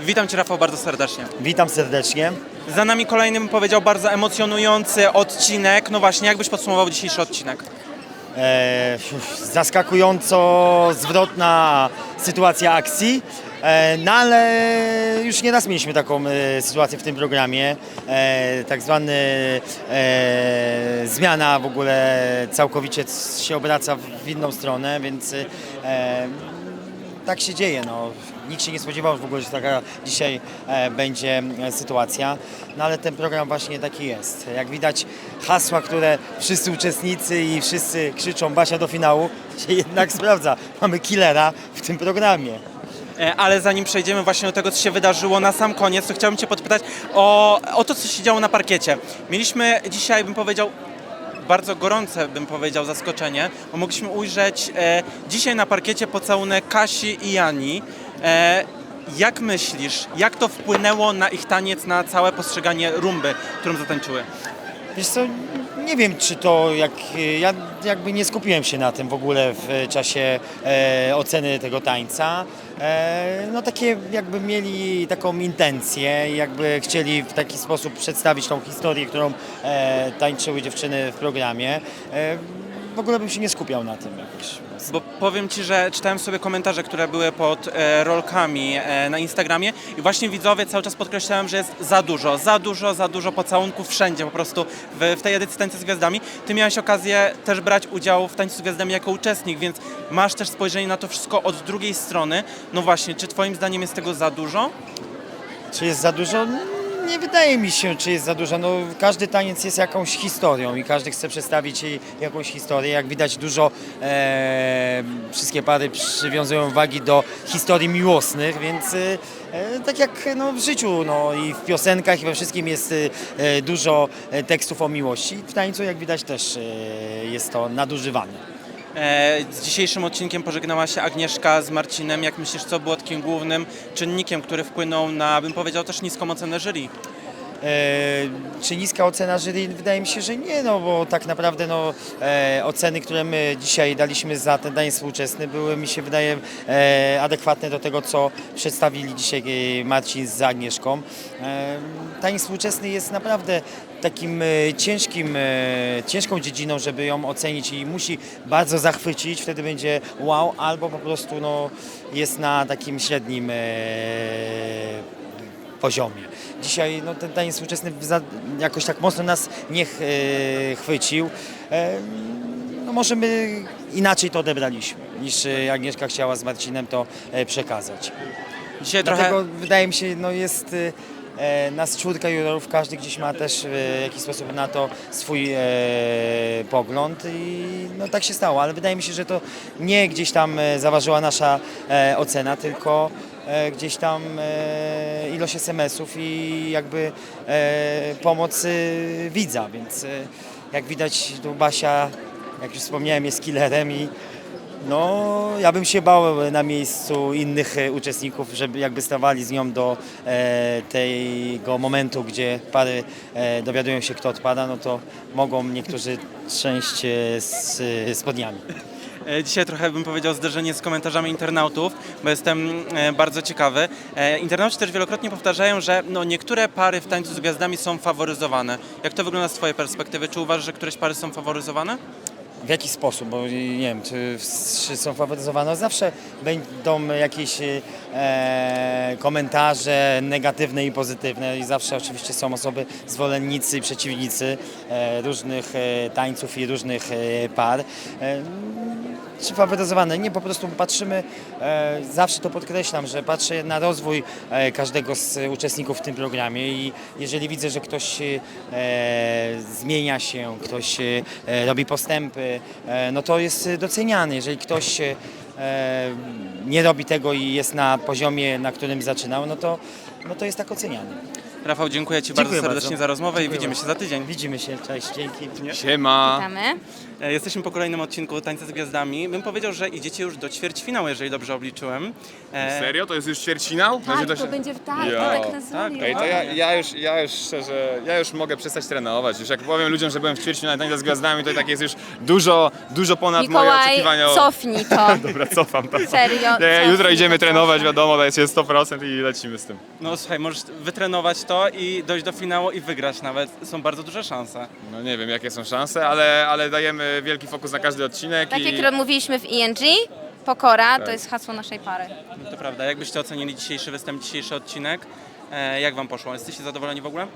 Witam Cię Rafał bardzo serdecznie. Witam serdecznie. Za nami kolejny, bym powiedział, bardzo emocjonujący odcinek. No właśnie, jak byś podsumował dzisiejszy odcinek? E, zaskakująco zwrotna sytuacja akcji. E, no ale już nieraz mieliśmy taką e, sytuację w tym programie. E, tak zwany e, zmiana w ogóle całkowicie się obraca w inną stronę, więc e, tak się dzieje. No. Nikt się nie spodziewał w ogóle, że taka dzisiaj e, będzie e, sytuacja, no ale ten program właśnie taki jest. Jak widać hasła, które wszyscy uczestnicy i wszyscy krzyczą Basia do finału, się jednak sprawdza. Mamy killera w tym programie. E, Ale zanim przejdziemy właśnie do tego, co się wydarzyło na sam koniec, to chciałbym Cię podpytać o, o to, co się działo na parkiecie. Mieliśmy dzisiaj, bym powiedział, bardzo gorące, bym powiedział, zaskoczenie, bo mogliśmy ujrzeć e, dzisiaj na parkiecie pocałunek Kasi i Jani. E, jak myślisz, jak to wpłynęło na ich taniec, na całe postrzeganie rumby, którą zatańczyły? Wiesz co, nie wiem czy to, jak, ja jakby nie skupiłem się na tym w ogóle w czasie e, oceny tego tańca. E, no takie jakby mieli taką intencję, jakby chcieli w taki sposób przedstawić tą historię, którą e, tańczyły dziewczyny w programie. E, w ogóle bym się nie skupiał na tym jakoś. Bo powiem Ci, że czytałem sobie komentarze, które były pod e, rolkami e, na Instagramie i właśnie widzowie cały czas podkreślałem, że jest za dużo, za dużo, za dużo pocałunków wszędzie po prostu w, w tej edycji Tańca z Gwiazdami. Ty miałeś okazję też brać udział w Tańcu z Gwiazdami jako uczestnik, więc masz też spojrzenie na to wszystko od drugiej strony. No właśnie, czy Twoim zdaniem jest tego za dużo? Czy jest za dużo? Nie wydaje mi się, czy jest za dużo. No, każdy taniec jest jakąś historią i każdy chce przedstawić jej jakąś historię. Jak widać dużo, e, wszystkie pary przywiązują wagi do historii miłosnych, więc e, e, tak jak no, w życiu no, i w piosenkach i we wszystkim jest e, dużo e, tekstów o miłości. W tańcu jak widać też e, jest to nadużywane. E, z dzisiejszym odcinkiem pożegnała się Agnieszka z Marcinem. Jak myślisz, co było takim głównym czynnikiem, który wpłynął na, bym powiedział, też niską ocenę jury? E, czy niska ocena jury? Wydaje mi się, że nie, no bo tak naprawdę no, e, oceny, które my dzisiaj daliśmy za ten taniec współczesny były, mi się wydaje, e, adekwatne do tego, co przedstawili dzisiaj Marcin z Agnieszką. Taniec współczesny jest naprawdę takim ciężkim, ciężką dziedziną, żeby ją ocenić i musi bardzo zachwycić, wtedy będzie wow, albo po prostu no, jest na takim średnim poziomie. Dzisiaj no, ten taniec współczesny jakoś tak mocno nas nie e, chwycił. E, no, może my inaczej to odebraliśmy, niż e, Agnieszka chciała z Marcinem to przekazać. Dzisiaj Dlatego trochę... wydaje mi się, no jest nas czwórka jurorów, każdy gdzieś ma też w jakiś sposób na to swój e, pogląd i no tak się stało, ale wydaje mi się, że to nie gdzieś tam zaważyła nasza e, ocena, tylko e, gdzieś tam e, ilość SMS-ów i jakby e, pomoc widza, więc e, jak widać tu Basia, jak już wspomniałem, jest killerem i no, ja bym się bał na miejscu innych e, uczestników, żeby jakby stawali z nią do e, tego momentu, gdzie pary e, dowiadują się, kto odpada, no to mogą niektórzy trzęść e, z spodniami. E, Dzisiaj trochę bym powiedział zderzenie z komentarzami internautów, bo jestem e, bardzo ciekawy. E, Internauci też wielokrotnie powtarzają, że no, niektóre pary w tańcu z gwiazdami są faworyzowane. Jak to wygląda z Twojej perspektywy? Czy uważasz, że któreś pary są faworyzowane? W jaki sposób? Bo nie wiem, czy, czy są faworyzowane. Zawsze będą jakieś e, komentarze negatywne i pozytywne i zawsze oczywiście są osoby zwolennicy i przeciwnicy e, różnych e, tańców i różnych e, par. E, czy faworyzowane? Nie, po prostu patrzymy, e, zawsze to podkreślam, że patrzę na rozwój e, każdego z uczestników w tym programie i jeżeli widzę, że ktoś e, zmienia się, ktoś e, robi postępy, e, no to jest doceniany. Jeżeli ktoś e, nie robi tego i jest na poziomie, na którym zaczynał, no to, no to jest tak oceniany. Rafał, dziękuję Ci Dziękuję bardzo serdecznie bardzo. za rozmowę Dziękuję i widzimy bardzo. się za tydzień. Widzimy się, cześć, dzięki. Siema. Witamy. E, Jesteśmy po kolejnym odcinku Tańca z Gwiazdami. Bym powiedział, że idziecie już do ćwierćfinału, jeżeli dobrze obliczyłem. E, Serio? To jest już ćwierćfinał? Tak, to to będzie w tak, Jo. tak nazwali. Ej, to ja, ja, już, ja już szczerze, ja już mogę przestać trenować. Już jak powiem ludziom, że byłem w ćwierćfinale na Tańca z Gwiazdami, to tak jest już dużo, dużo ponad moje Mikołaj, oczekiwania. o- cofnij to. Dobra, cofam to. Serio, Nie, jutro cofnij idziemy to, trenować, proszę. wiadomo, to jest 100% i lecimy z tym. No słuchaj, możesz wytrenować to i dojść do finału i wygrać nawet. Są bardzo duże szanse. No nie wiem, jakie są szanse, ale, ale dajemy wielki fokus na każdy odcinek Tak i... jak mówiliśmy w ING, pokora Tak. to jest hasło naszej pary. No to prawda. Jak byście ocenili dzisiejszy występ, dzisiejszy odcinek? E, jak Wam poszło? Jesteście zadowoleni w ogóle?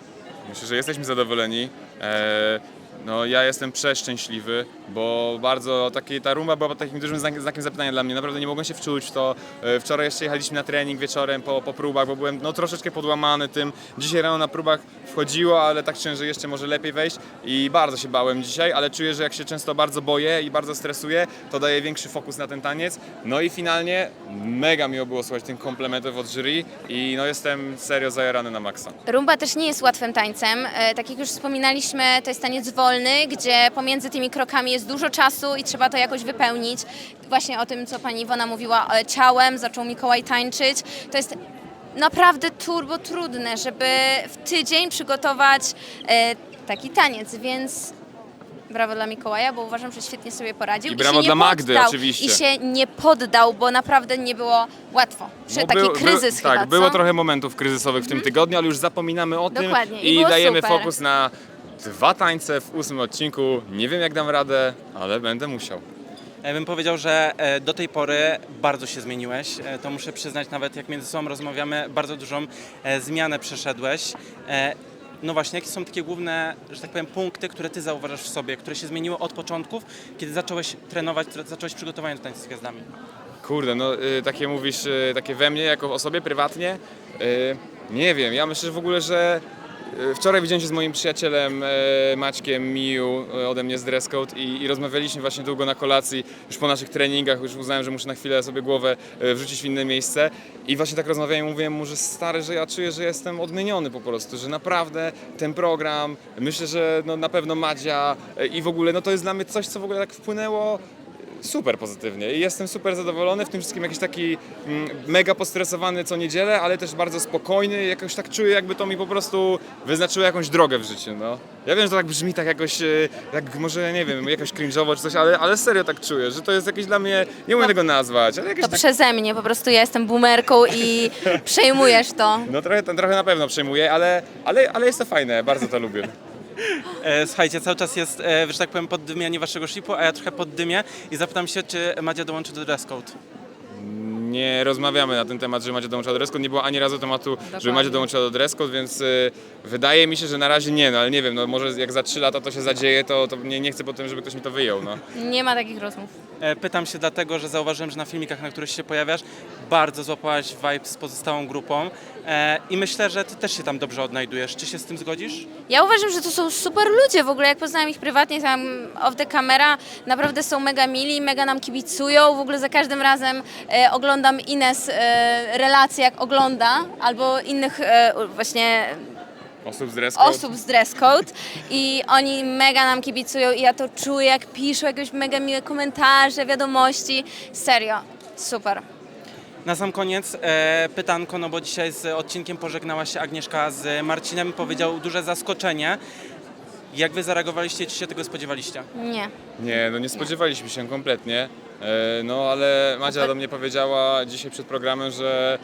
Myślę, że jesteśmy zadowoleni. E, no, ja jestem przeszczęśliwy, bo bardzo taki, ta rumba była takim dużym znak, znakiem zapytania dla mnie. Naprawdę nie mogłem się wczuć w to. E, wczoraj jeszcze jechaliśmy na trening wieczorem po, po próbach, bo byłem no, troszeczkę podłamany tym. Dzisiaj rano na próbach wchodziło, ale tak czułem, że jeszcze może lepiej wejść i bardzo się bałem dzisiaj, ale czuję, że jak się często bardzo boję i bardzo stresuję, to daje większy fokus na ten taniec. No i finalnie mega miło było słuchać tych komplementów od jury i no jestem serio zajarany na maksa. Rumba też nie jest łatwym tańcem. E, Tak jak już wspominaliśmy, to jest taniec wolny, gdzie pomiędzy tymi krokami jest dużo czasu i trzeba to jakoś wypełnić. Właśnie o tym, co pani Iwona mówiła, e, ciałem zaczął Mikołaj tańczyć. To jest naprawdę turbo trudne, żeby w tydzień przygotować e, taki taniec, więc brawo dla Mikołaja, bo uważam, że świetnie sobie poradził. I brawo nie dla Magdy, poddał, oczywiście. I się nie poddał, bo naprawdę nie było łatwo. No, taki kryzys był, chyba, Tak, było co? trochę momentów kryzysowych w tym tygodniu, ale już zapominamy o tym Dokładnie, i i było dajemy super. fokus na dwa tańce w ósmym odcinku. Nie wiem jak dam radę, ale będę musiał. Ja bym powiedział, że e, do tej pory bardzo się zmieniłeś. E, To muszę przyznać, nawet jak między sobą rozmawiamy, bardzo dużą e, zmianę przeszedłeś. No właśnie, jakie są takie główne, że tak powiem, punkty, które ty zauważasz w sobie, które się zmieniły od początków, kiedy zacząłeś trenować, zacząłeś przygotowanie do tańca z gwiazdami? Kurde, no y, takie mówisz, y, takie we mnie, jako osobie prywatnie? Y, nie wiem, ja myślę że w ogóle, że wczoraj widziałem się z moim przyjacielem y, Maćkiem Miu y, ode mnie z Dress Code i, i rozmawialiśmy właśnie długo na kolacji, już po naszych treningach, już uznałem, że muszę na chwilę sobie głowę wrzucić w inne miejsce. I właśnie tak rozmawiałem i mówiłem mu, że stary, że ja czuję, że jestem odmieniony po prostu, że naprawdę ten program, myślę, że no, na pewno Madzia i w ogóle, no to jest dla mnie coś, co w ogóle tak wpłynęło super pozytywnie i jestem super zadowolony, w tym wszystkim jakiś taki mm, mega postresowany co niedzielę, ale też bardzo spokojny, jakoś tak czuję jakby to mi po prostu wyznaczyło jakąś drogę w życiu, no. Ja wiem, że to tak brzmi tak jakoś, e, jak może, nie wiem, jakoś cringe'owo czy coś, ale, ale serio tak czuję, że to jest jakieś dla mnie, nie umiem tego nazwać, ale jakieś To tak, przeze mnie, po prostu ja jestem boomerką i przejmujesz to. no trochę, trochę na pewno przejmuję, ale, ale, ale jest to fajne, bardzo to lubię. E, Słuchajcie, cały czas jest, e, że tak powiem, poddymianie waszego shipu, a ja trochę poddymię i zapytam się, czy Madzia dołączy do dress code. Nie rozmawiamy na ten temat, że Madzia dołączyła do dress code. Nie było ani razu tematu, żeby Madzia dołączyła do dress code, więc y, wydaje mi się, że na razie nie, no ale nie wiem, no może jak za 3 lata to się zadzieje, to, to nie, nie chcę potem, żeby ktoś mi to wyjął, no. Nie ma takich rozmów. E, Pytam się dlatego, że zauważyłem, że na filmikach, na których się pojawiasz, bardzo złapałaś vibe z pozostałą grupą e, i myślę, że ty też się tam dobrze odnajdujesz. Czy się z tym zgodzisz? Ja uważam, że to są super ludzie w ogóle, jak poznałam ich prywatnie tam off the camera, naprawdę są mega mili, mega nam kibicują, w ogóle za każdym razem e, oglądam Ines e, relacje, jak ogląda, albo innych e, właśnie Osób z dress code. osób z dress code i oni mega nam kibicują i ja to czuję, jak piszą jakieś mega miłe komentarze, wiadomości, serio, super. Na sam koniec e, pytanko, no bo dzisiaj z odcinkiem pożegnała się Agnieszka z Marcinem, powiedział duże zaskoczenie. Jak wy zareagowaliście, czy się tego spodziewaliście? Nie. Nie, no nie spodziewaliśmy się kompletnie, e, no ale Madzia do mnie powiedziała dzisiaj przed programem, że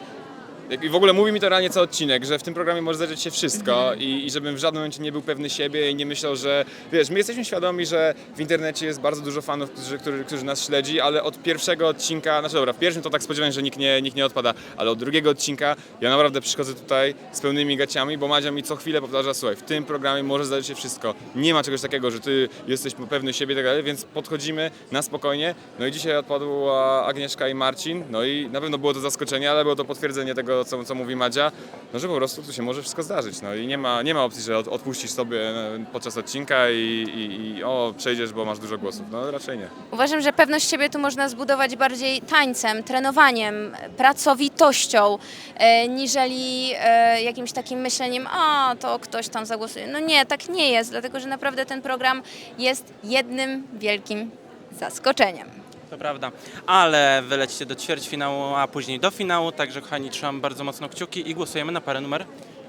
i w ogóle mówi mi to realnie co odcinek, że w tym programie może zdarzyć się wszystko i, i żebym w żadnym momencie nie był pewny siebie i nie myślał, że wiesz, my jesteśmy świadomi, że w internecie jest bardzo dużo fanów, którzy, którzy, którzy nas śledzi, ale od pierwszego odcinka, znaczy dobra, w pierwszym to tak spodziewałem, że nikt nie, nikt nie odpada, ale od drugiego odcinka ja naprawdę przychodzę tutaj z pełnymi gaciami, bo Madzia mi co chwilę powtarza, słuchaj, w tym programie może zdarzyć się wszystko, nie ma czegoś takiego, że ty jesteś pewny siebie i tak dalej, więc podchodzimy na spokojnie, no i dzisiaj odpadła Agnieszka i Marcin, no i na pewno było to zaskoczenie, ale było to potwierdzenie tego, tego, co, co mówi Madzia, no że po prostu tu się może wszystko zdarzyć. No i nie ma, nie ma opcji, że od, odpuścisz sobie e, podczas odcinka i, i, i o, przejdziesz, bo masz dużo głosów. No raczej nie. Uważam, że pewność siebie tu można zbudować bardziej tańcem, trenowaniem, pracowitością, e, niżeli e, jakimś takim myśleniem, a to ktoś tam zagłosuje. No nie, tak nie jest, dlatego że naprawdę ten program jest jednym wielkim zaskoczeniem. To prawda, ale wylecicie do ćwierćfinału, a później do finału, także kochani, trzymam bardzo mocno kciuki i głosujemy na parę numer.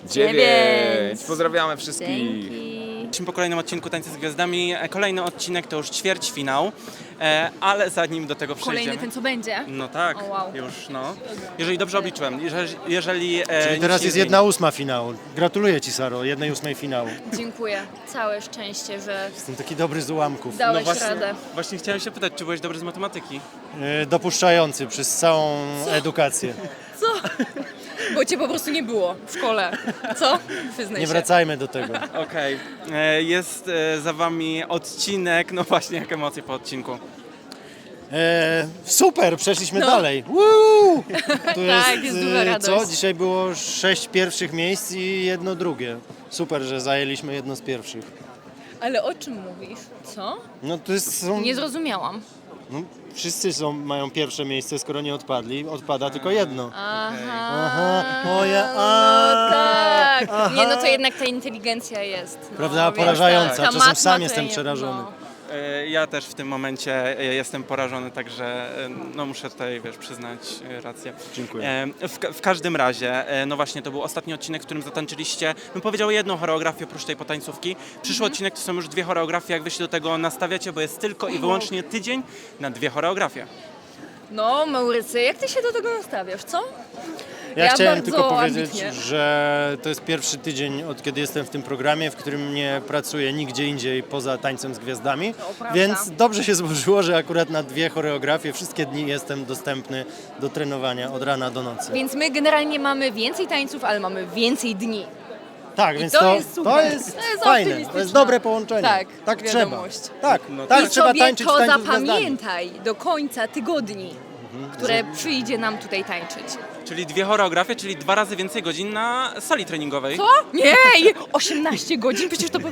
Dziewięć! Pozdrawiamy wszystkich! Dzięki. Jesteśmy po kolejnym odcinku Tańce z Gwiazdami. E, Kolejny odcinek to już ćwierćfinał, e, ale zanim do tego przejdziemy... Kolejny ten, co będzie. No tak, O, wow. już no. Jeżeli dobrze obliczyłem, jeżeli... jeżeli e, Czyli nic teraz jest zmieni- jedna ósma finału. Gratuluję Ci, Saro, jednej ósmej finału. Dziękuję. Całe szczęście, że Jestem taki dobry z ułamków. dałeś No właśnie, radę. właśnie chciałem się pytać, czy byłeś dobry z matematyki? E, Dopuszczający przez całą edukację. Bo cię po prostu nie było w szkole. Co? Wyznaj Nie się. wracajmy do tego. Okej, e, jest e, za wami odcinek, no właśnie, jak emocje po odcinku. E, super, przeszliśmy No. dalej. Woo! Tu jest, Tak, jest duża e, radość. Co? Dzisiaj było sześć pierwszych miejsc i jedno drugie. Super, że zajęliśmy jedno z pierwszych. Ale o czym mówisz? Co? No to jest, są, Nie zrozumiałam. No, wszyscy są, mają pierwsze miejsce, skoro nie odpadli. Odpada tylko jedno. Aha. Aha, moja... No tak. Nie, no to jednak ta inteligencja jest. No, Prawda? wiesz, Porażająca. ta Czasem sam jestem przerażony. no. E, Ja też w tym momencie e, jestem porażony, także e, no muszę tutaj, wiesz, przyznać rację. Dziękuję. W, w każdym razie, no właśnie, to był ostatni odcinek, w którym zatańczyliście, bym powiedział, jedną choreografię oprócz tej potańcówki. Przyszły odcinek to są już dwie choreografie, jak wy się do tego nastawiacie, bo jest tylko i wyłącznie tydzień na dwie choreografie. No, Maurycy, jak ty się do tego nastawiasz, co? Ja, Ja chciałem tylko powiedzieć, ambitnie. że to jest pierwszy tydzień od kiedy jestem w tym programie, w którym nie pracuję nigdzie indziej poza tańcem z gwiazdami. Więc dobrze się złożyło, że akurat na dwie choreografie wszystkie dni jestem dostępny do trenowania od rana do nocy. Więc my generalnie mamy więcej tańców, ale mamy więcej dni. tak, więc to to, jest super. to jest To jest fajne, to jest dobre połączenie. Tak, tak trzeba. Tak, No tak I trzeba sobie tańczyć to zapamiętaj do końca tygodni, które przyjdzie nam tutaj tańczyć. Czyli dwie choreografie, czyli dwa razy więcej godzin na sali treningowej. Co? Nie! 18 godzin? Przecież to by-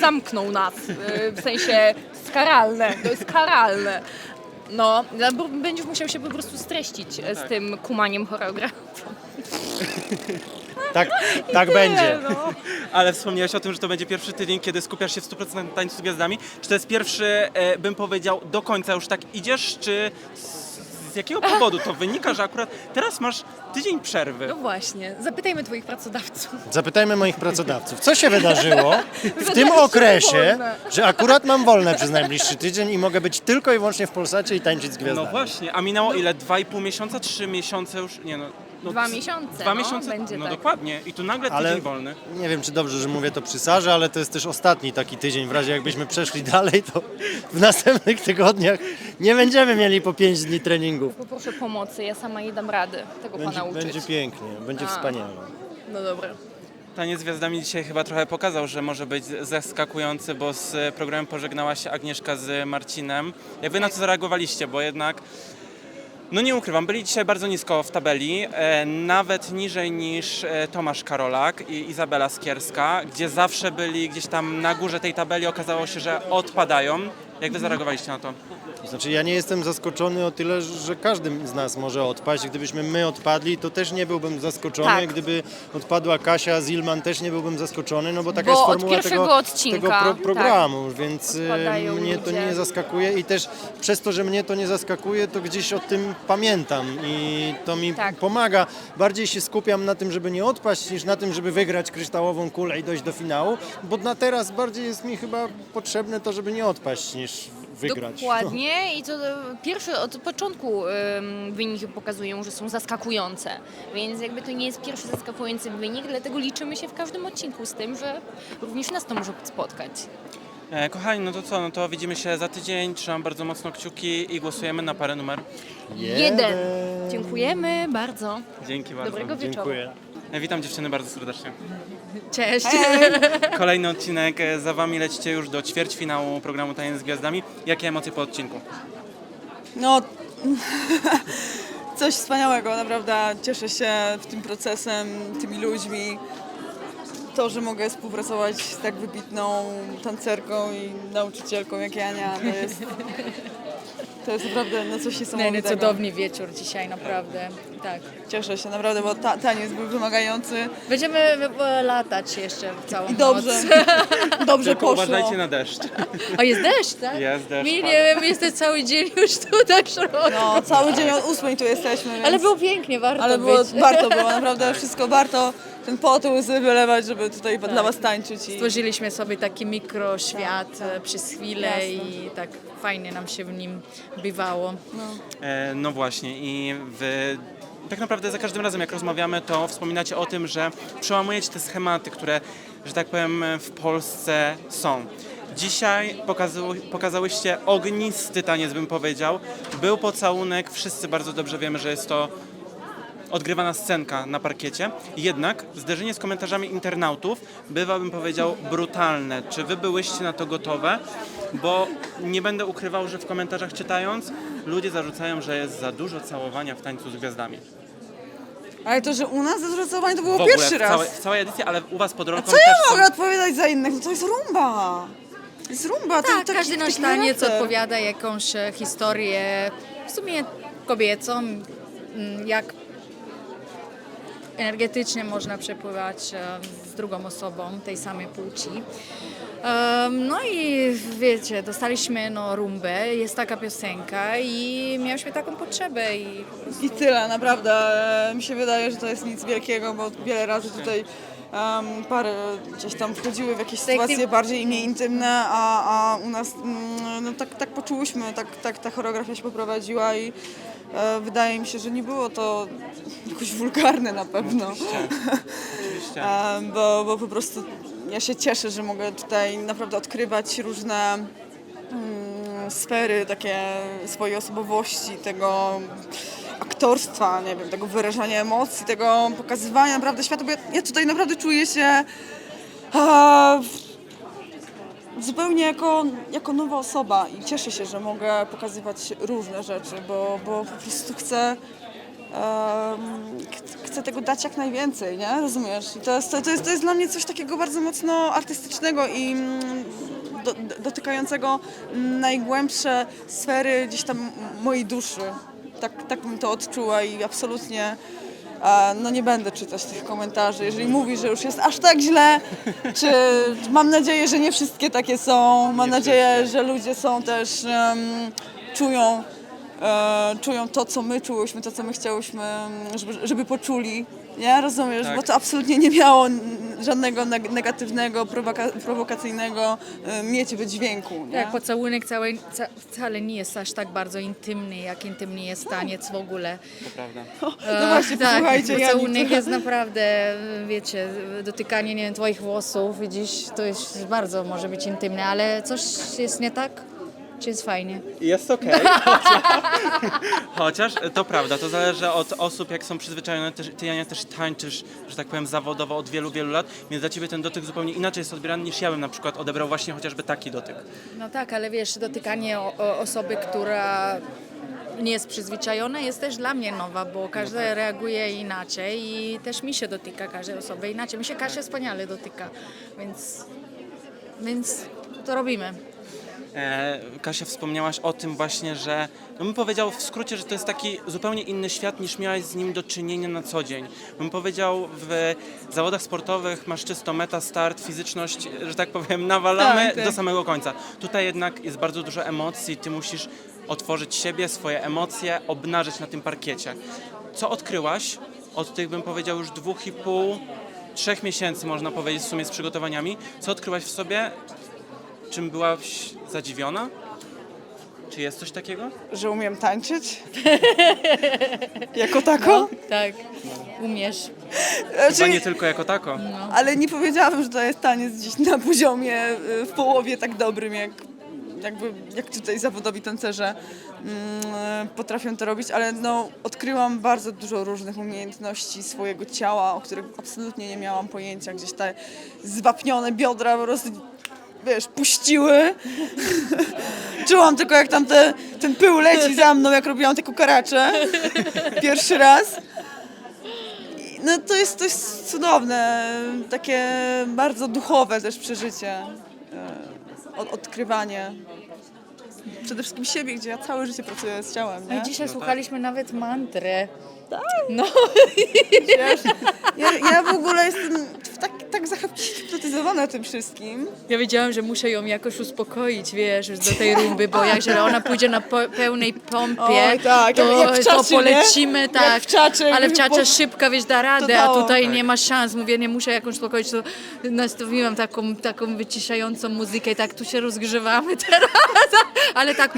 zamknął nas. yy, W sensie karalne. To jest karalne. No, bo będziesz musiał się po prostu streścić e, z tym kumaniem choreografii. Tak, tak będzie. No. Ale wspomniałeś o tym, że to będzie pierwszy tydzień, kiedy skupiasz się w 100% na tańcu z gwiazdami. Czy to jest pierwszy, e, bym powiedział, do końca już tak idziesz, czy z jakiego powodu to wynika, że akurat teraz masz tydzień przerwy? no właśnie, zapytajmy twoich pracodawców. Zapytajmy moich pracodawców, co się wydarzyło w tym okresie, że akurat mam wolne przez najbliższy tydzień i mogę być tylko i wyłącznie w Polsacie i tańczyć z gwiazdami. No właśnie, a minęło ile? Dwa i pół miesiąca? Trzy miesiące już? Nie no. No Dwa miesiące, Dwa no, miesiące? będzie no tak. dokładnie. I tu nagle tydzień Ale wolny. nie wiem, czy dobrze, że mówię to przy Sarze, ale to jest też ostatni taki tydzień. W razie jakbyśmy przeszli dalej, to w następnych tygodniach nie będziemy mieli po 5 dni treningów. Poproszę pomocy, ja sama nie dam rady tego Będzie, pana uczyć. będzie pięknie, będzie A. wspaniale. No dobra. Taniec z gwiazdami dzisiaj chyba trochę pokazał, że może być zaskakujący, bo z programem pożegnała się Agnieszka z Marcinem. Jak wy na to zareagowaliście, bo jednak no nie ukrywam, byli dzisiaj bardzo nisko w tabeli, e, nawet niżej niż e, Tomasz Karolak i Izabela Skierska, gdzie zawsze byli gdzieś tam na górze tej tabeli, okazało się, że odpadają. Jak wy zareagowaliście na to? Znaczy ja nie jestem zaskoczony o tyle, że każdy z nas może odpaść. Gdybyśmy my odpadli, to też nie byłbym zaskoczony. Tak. Gdyby odpadła Kasia Zilman, też nie byłbym zaskoczony, no bo taka Bo jest formuła tego, odcinka, tego pro, tak. programu, więc e, Odpadają mnie to ludzie. nie zaskakuje i też przez to, że mnie to nie zaskakuje, to gdzieś o tym pamiętam i to mi Tak. pomaga. Bardziej się skupiam na tym, żeby nie odpaść, niż na tym, żeby wygrać kryształową kulę i dojść do finału, bo na teraz bardziej jest mi chyba potrzebne to, żeby nie odpaść, niż wygrać. Dokładnie i to e, pierwsze od początku wyniki pokazują, że są zaskakujące. Więc jakby to nie jest pierwszy zaskakujący wynik, dlatego liczymy się w każdym odcinku z tym, że również nas to może spotkać. E, kochani, no to co, no to widzimy się za tydzień, trzymam bardzo mocno kciuki i głosujemy na parę numer. Jeden. Dziękujemy bardzo. Dzięki bardzo. Dobrego wieczoru. Dziękuję. E, Witam dziewczyny bardzo serdecznie. Cześć. Kolejny odcinek e, za wami, lecicie już do ćwierćfinału programu Taniec z Gwiazdami. Jakie emocje po odcinku? No, coś wspaniałego, naprawdę cieszę się tym procesem, tymi ludźmi. To, że mogę współpracować z tak wybitną tancerką i nauczycielką jak Jania, to jest, to jest naprawdę no, coś Nie, nie, niesamowitego. cudowny wieczór dzisiaj, naprawdę. Tak. Cieszę się naprawdę, bo ta, taniec był wymagający Będziemy e, latać jeszcze w całą i dobrze, noc. dobrze Tylko poszło. uważajcie na deszcz. A jest deszcz, tak? Jest deszcz, Mi pada. nie wiem, jesteś cały dzień już tu tak szeroko. No, cały dzień od ósmej tu jesteśmy, więc... Ale było pięknie, warto Ale było, być. warto było, naprawdę wszystko warto ten pot, łzy wylewać, żeby tutaj dla was tańczyć. I... Stworzyliśmy sobie taki mikroświat e, przez chwilę Jasne. i tak fajnie nam się w nim bywało. E, no właśnie i wy tak naprawdę za każdym razem jak rozmawiamy, to wspominacie o tym, że przełamujecie te schematy, które, że tak powiem, w Polsce są. Dzisiaj pokazałyście ognisty taniec, bym powiedział. Był pocałunek, wszyscy bardzo dobrze wiemy, że jest to odgrywana scenka na parkiecie. Jednak zderzenie z komentarzami internautów bywa, bym powiedział, brutalne. Czy wy byłyście na to gotowe? Bo nie będę ukrywał, że w komentarzach czytając, ludzie zarzucają, że jest za dużo całowania w tańcu z gwiazdami. Ale to, że u nas zazrocowanie to było W ogóle, pierwszy w raz. całej, w całej edycji, ale u was pod A rolką co ja też są... mogę odpowiadać za innych? No to jest rumba. To jest rumba. to Tak, taki- każdy nasz taki taniec charakter. odpowiada jakąś e, historię, w sumie kobiecą, mm, jak energetycznie można przepływać e, z drugą osobą tej samej płci. No i wiecie, dostaliśmy no, rumbę, jest taka piosenka i mieliśmy taką potrzebę i I tyle, naprawdę. Mi się wydaje, że to jest nic wielkiego, bo wiele razy tutaj um, pary gdzieś tam wchodziły w jakieś sytuacje bardziej mniej intymne, a, a u nas mm, no, tak, tak poczułyśmy, tak, tak ta choreografia się poprowadziła i e, wydaje mi się, że nie było to jakoś wulgarne na pewno. Oczywiście. E, bo, bo po prostu ja się cieszę, że mogę tutaj naprawdę odkrywać różne mm, sfery takie swojej osobowości, tego aktorstwa, nie wiem, tego wyrażania emocji, tego pokazywania naprawdę świata, bo ja, ja tutaj naprawdę czuję się w- zupełnie jako, jako nowa osoba i cieszę się, że mogę pokazywać różne rzeczy, bo, bo po prostu chcę ch- chcę tego dać jak najwięcej, nie? Rozumiesz? To jest, to, jest, to jest dla mnie coś takiego bardzo mocno artystycznego i mm, do, dotykającego najgłębsze sfery gdzieś tam mojej duszy. Tak, tak bym to odczuła i absolutnie no nie będę czytać tych komentarzy. Jeżeli mówisz, że już jest aż tak źle, czy mam nadzieję, że nie wszystkie takie są. Mam nadzieję, że ludzie są też, em, czują e, czują to, co my czułyśmy, to, co my chciałyśmy, żeby, żeby poczuli. Nie? Rozumiesz? Tak. Bo to absolutnie nie miało n- żadnego neg- negatywnego, prowoka- prowokacyjnego e, mieć wydźwięku. Nie? Tak, pocałunek cały, ca, wcale nie jest aż tak bardzo intymny, jak intymny jest taniec w ogóle. To prawda. No właśnie, tak, posłuchajcie, Jani, pocałunek jest naprawdę, wiecie, dotykanie, nie wiem, twoich włosów, widzisz, to jest bardzo może być intymne, ale coś jest nie tak? Czy jest fajnie? Jest okej, chociaż, chociaż to prawda, to zależy od osób, jak są przyzwyczajone. Też, ty, Jania, też tańczysz, że tak powiem, zawodowo od wielu, wielu lat, więc dla ciebie ten dotyk zupełnie inaczej jest odbierany niż ja bym na przykład odebrał właśnie chociażby taki dotyk. No tak, ale wiesz, dotykanie o, o osoby, która nie jest przyzwyczajona jest też dla mnie nowa, bo każdy reaguje inaczej i też mi się dotyka każdej osoby inaczej. Mi się każdy wspaniale dotyka, więc, więc to robimy. E, Kasia, wspomniałaś o tym właśnie, że no bym powiedział w skrócie, że to jest taki zupełnie inny świat niż miałaś z nim do czynienia na co dzień. Bym powiedział w zawodach sportowych masz czysto meta, start, fizyczność, że tak powiem, nawalamy Tak, tak. do samego końca. Tutaj jednak jest bardzo dużo emocji, ty musisz otworzyć siebie, swoje emocje, obnażyć na tym parkiecie. Co odkryłaś od tych, bym powiedział, już dwóch i pół, trzech miesięcy, można powiedzieć, w sumie z przygotowaniami? Co odkryłaś w sobie, Czym byłaś zadziwiona? Czy jest coś takiego? Że umiem tańczyć? jako tako? Tak, umiesz. Chyba Znaczy, nie tylko jako tako. ale nie powiedziałabym, że to jest taniec gdzieś na poziomie y, w połowie tak dobrym, jak, jakby, jak tutaj zawodowi tancerze mm, potrafią to robić, ale no, odkryłam bardzo dużo różnych umiejętności swojego ciała, o których absolutnie nie miałam pojęcia. Gdzieś te zwapnione biodra po prostu wiesz, puściły. Czułam tylko jak tam te, ten pył leci za mną, jak robiłam te kukaracze. Pierwszy raz. I No to jest, to jest cudowne, takie bardzo duchowe też przeżycie, e, od, odkrywanie. Przede wszystkim siebie, gdzie ja całe życie pracuję z ciałem, No nie? i dzisiaj słuchaliśmy nawet mantrę. No, Ja, ja w ogóle jestem tak, tak zahipnotyzowana tym wszystkim. ja wiedziałam, że muszę ją jakoś uspokoić, wiesz, już do tej rumby, bo jak że ona pójdzie na po, pełnej pompie, Oj, tak, to, jak- to czacie, nie? polecimy, Jak tak. w czacie, Ale w czacie po- szybka, wiesz, da radę, a tutaj nie ma szans. Mówię, nie muszę jakąś uspokoić, to nastawiłam taką, taką wyciszającą muzykę i tak tu się rozgrzewamy teraz, ale tak,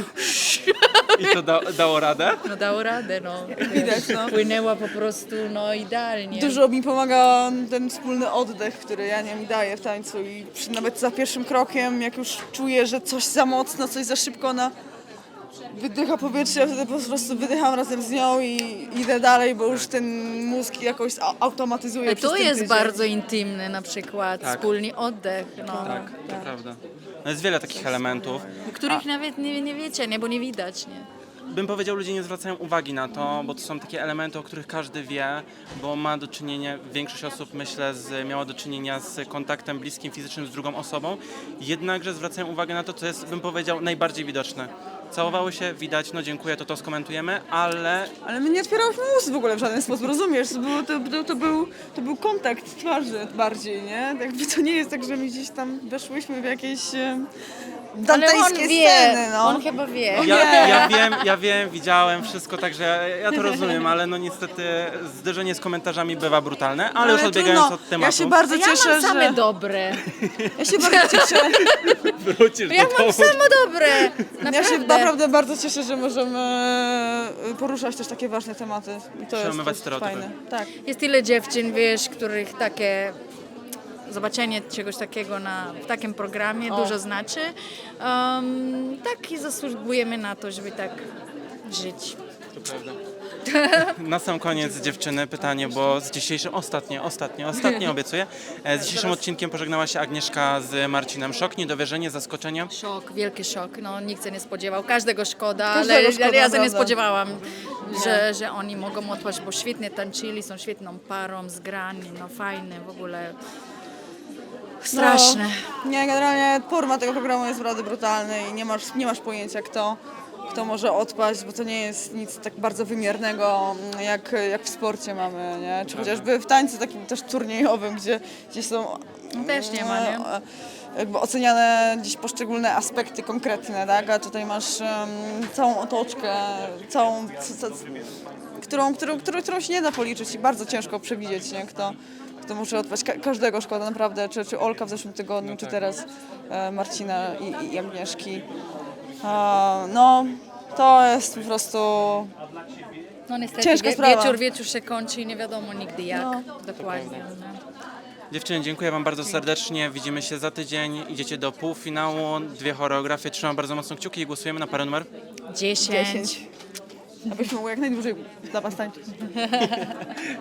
I to da, dało radę? no dało radę, no. Widać, no. Płynęła po prostu, no idealnie. Dużo mi pomaga ten wspólny oddech, który Jania mi daje w tańcu i przy, nawet za pierwszym krokiem, jak już czuję, że coś za mocno, coś za szybko, ona wydycha powietrze, ja wtedy po prostu wydycham razem z nią i idę dalej, bo już ten mózg jakoś a- automatyzuje Ale przez to ten jest tydzień. bardzo intymne na przykład, Tak. wspólny oddech, no. Tak, to prawda. No jest wiele takich elementów. Których nawet nie, nie wiecie, nie, bo nie widać, nie? Bym powiedział, ludzie nie zwracają uwagi na to, bo to są takie elementy, o których każdy wie, bo ma do czynienia, większość osób myślę, z, miała do czynienia z kontaktem bliskim, fizycznym z drugą osobą, jednakże zwracają uwagę na to, co jest, bym powiedział, najbardziej widoczne. Całowały się, widać, no dziękuję, to to skomentujemy, ale Ale my nie otwierałyśmy ust w ogóle w żaden sposób, rozumiesz? To, to, to, to, był, to był kontakt twarzy bardziej, nie? Jakby to nie jest tak, że my gdzieś tam weszłyśmy w jakieś e, Ale on dantejskie wie, sceny, no. on chyba wie. ja, ja wiem, ja wiem, widziałem wszystko, także ja, ja to rozumiem, ale no niestety zderzenie z komentarzami bywa brutalne, ale, już odbiegając trudno. od tematu, Ja się bardzo Ja cieszę, mam same że... dobre. Ja się bardzo cieszę, wrócisz do Ja mam domu. same dobre. ja się Naprawdę. naprawdę bardzo cieszę, że możemy e, poruszać też takie ważne tematy. I to jest, to Przełamywać jest stereotypy. fajne. Tak. Jest tyle dziewczyn, wiesz, których takie zobaczenie czegoś takiego na, w takim programie dużo znaczy. Um, tak i zasługujemy na to, żeby tak żyć. To prawda. Na sam koniec dziewczyny pytanie, bo z dzisiejszym, ostatnie, ostatnie, ostatnie obiecuję. E, Z dzisiejszym odcinkiem pożegnała się Agnieszka z Marcinem. Szok, niedowierzenie, zaskoczenie. Szok, wielki szok. No, nikt się nie spodziewał. Każdego szkoda, Każdego ale szkoda, ale ja się nie prawda. spodziewałam, że, że oni mogą odpaść, bo świetnie tańczyli, są świetną parą, zgrani, no fajne w ogóle. Straszne. No, nie, generalnie forma tego programu jest naprawdę brutalny i nie masz, nie masz pojęcia kto, kto może odpaść, bo to nie jest nic tak bardzo wymiernego jak, jak w sporcie mamy, nie? Czy chociażby w tańcu takim też turniejowym, gdzie, gdzie są Też nie ma, nie? e, jakby oceniane gdzieś poszczególne aspekty konkretne, tak? A tutaj masz em, całą otoczkę, całą, c, c, którą, którą, którą, którą się nie da policzyć i bardzo ciężko przewidzieć, nie? Kto, kto może odpaść. Ka- każdego szkoda naprawdę, czy, czy Olka w zeszłym tygodniu, czy teraz e, Marcina i, i Agnieszki. A, no, to jest po prostu... No niestety, Ciężka wie, sprawa. wieczór, wieczór się kończy i nie wiadomo nigdy jak. Dokładnie. No. Dziewczyny, dziękuję Wam bardzo serdecznie. Widzimy się za tydzień. Idziecie do półfinału, dwie choreografie. Trzymam bardzo mocno kciuki i głosujemy na parę numer. 10. 10. Abyśmy mogły jak najdłużej dla Was tańczyć.